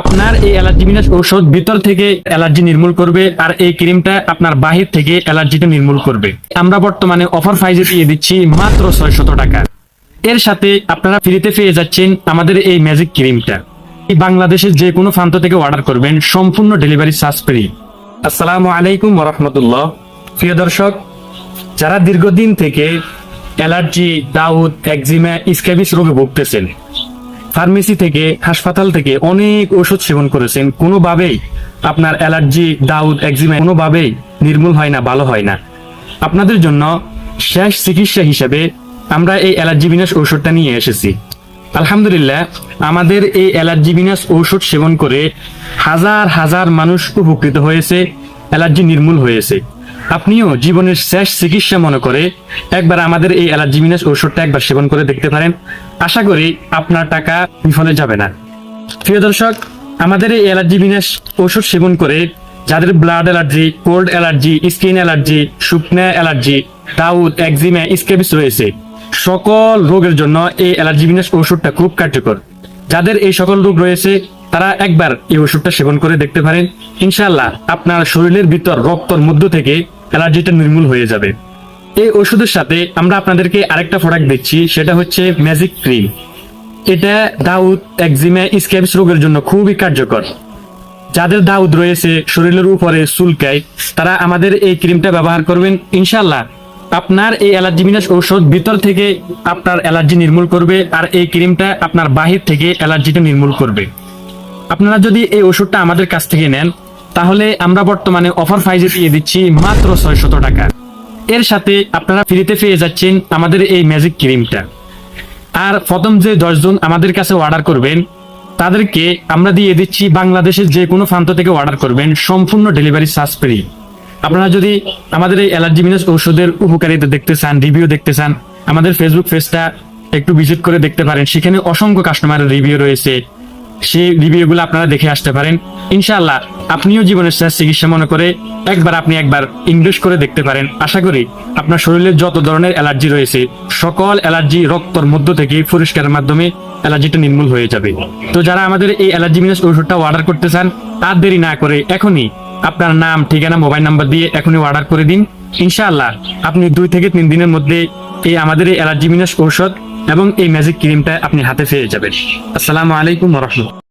আপনার এই অ্যালার্জি বিনাশ ঔষধ ভিতর থেকে অ্যালার্জি নির্মূল করবে আর এই ক্রিমটা আপনার বাহির থেকে অ্যালার্জিটা নির্মূল করবে। আমরা বর্তমানে অফার প্রাইজে দিয়ে দিচ্ছি মাত্র ছয়শত টাকা। এর সাথে আপনারা ফ্রিতে পেয়ে যাচ্ছেন আমাদের এই ম্যাজিক ক্রিমটা। বাংলাদেশের যে কোনো প্রান্ত থেকে অর্ডার করবেন সম্পূর্ণ ডেলিভারি চার্জ ফ্রি। আসসালামু আলাইকুম রহমতুল্লাহ প্রিয় দর্শক, যারা দীর্ঘদিন থেকে অ্যালার্জি, দাউদ, একজিমা স্ক্যাবিস রোগে ভুগতেছেন ফার্মেসি থেকে, হাসপাতাল থেকে অনেক ওষুধ সেবন করেছেন। কোনোভাবেই আপনার অ্যালার্জি, দাউদ, একজিমা কোনোভাবেই নির্মূল হয় না, ভালো হয় না। আপনাদের জন্য শেষ চিকিৎসা হিসেবে আমরা এই অ্যালার্জি বিনাশ ঔষধটা নিয়ে এসেছি। আলহামদুলিল্লাহ, আমাদের এই অ্যালার্জি বিনাশ ঔষধ সেবন করে হাজার হাজার মানুষ উপকৃত হয়েছে, অ্যালার্জি নির্মূল হয়েছে। আপনিও জীবনের শেষ চিকিৎসা মনে করে একবার আমাদের এই অ্যালার্জি ঔষধটা একবার সেবন করে দেখতে পারেন। আশা করি আপনার টাকা বিফলে যাবে না। প্রিয় দর্শক, আমাদের এই অ্যালার্জি ঔষধ সেবন করে যাদের blood allergy, cold allergy, skin allergy, শুকনা অ্যালার্জি, দাউদ, একজিমা, স্কেবিস রয়েছে। সকল রোগের জন্য এই অ্যালার্জি ঔষধটা খুব কার্যকর। যাদের এই সকল রোগ রয়েছে, তারা একবার এই ওষুধটা সেবন করে দেখতে পারেন। ইনশাল্লাহ আপনার শরীরের ভিতর রক্তর মধ্য থেকে অ্যালার্জিটা নির্মূল হয়ে যাবে। এই ওষুধের সাথে আমরা আপনাদেরকে আরেকটা প্রোডাক্ট দিচ্ছি, সেটা হচ্ছে ম্যাজিক ক্রিম এটা দাউদ একজিমা স্ক্যাবিস রোগের জন্য খুবই কার্যকর। যাদের দাউদ রয়েছে, শরীরের উপরে চুলকায়, তারা আমাদের এই ক্রিমটা ব্যবহার করবেন। ইনশাল্লাহ আপনার এই অ্যালার্জি বিনাশ ঔষধ ভিতর থেকে আপনার অ্যালার্জি নির্মূল করবে আর এই ক্রিমটা আপনার বাহির থেকে অ্যালার্জিটা নির্মূল করবে। আপনারা যদি এই ওষুধটা আমাদের কাছ থেকে নেন তাহলে আমরা বর্তমানে অফার প্রাইজে দিয়ে দিচ্ছি মাত্র ছয়শত টাকা। এর সাথে আপনারা ফ্রিতে পেয়ে যাচ্ছেন আমাদের এই ম্যাজিক ক্রিমটা আর প্রথম যে দশজন আমাদের কাছে অর্ডার করবেন, তাদেরকে আমরা দিয়ে দিচ্ছি বাংলাদেশের যে কোনো প্রান্ত থেকে অর্ডার করবেন, সম্পূর্ণ ডেলিভারি চার্জ ফ্রি আপনারা যদি আমাদের এই অ্যালার্জি মিনাস ঔষধের উপকারিতা দেখতে চান রিভিউ দেখতে চান, আমাদের ফেসবুক পেজটা একটু ভিজিট করে দেখতে পারেন। সেখানে অসংখ্য কাস্টমারের রিভিউ রয়েছে। সেই রিভিউগুলো আপনারা দেখে আসতে পারেন। ইনশাআল্লাহ আপনিও জীবনের শেষ চিকিৎসা মনে করে একবার আপনি একবার ইনভেস্ট করে দেখতে পারেন। আশা করি আপনার শরীরের যত ধরনের অ্যালার্জি রয়েছে, সকল অ্যালার্জি রক্তর মধ্য থেকে পরিষ্কারের মাধ্যমে অ্যালার্জিটা নির্মূল হয়ে যাবে। তো যারা আমাদের এই অ্যালার্জি মিনাস ঔষধটা অর্ডার করতে চান তার দেরি না করে এখনই আপনার নাম, ঠিকানা, মোবাইল নাম্বার দিয়ে এখনই অর্ডার করে দিন। ইনশাআল্লাহ আপনি দুই থেকে তিন দিনের মধ্যে এই আমাদের এই অ্যালার্জি মিনাস ঔষধ এবং এই ম্যাজিক ক্রিমটা আপনি হাতে পেয়ে যাবেন। আসসালামু আলাইকুম রহমতুল্লাহ।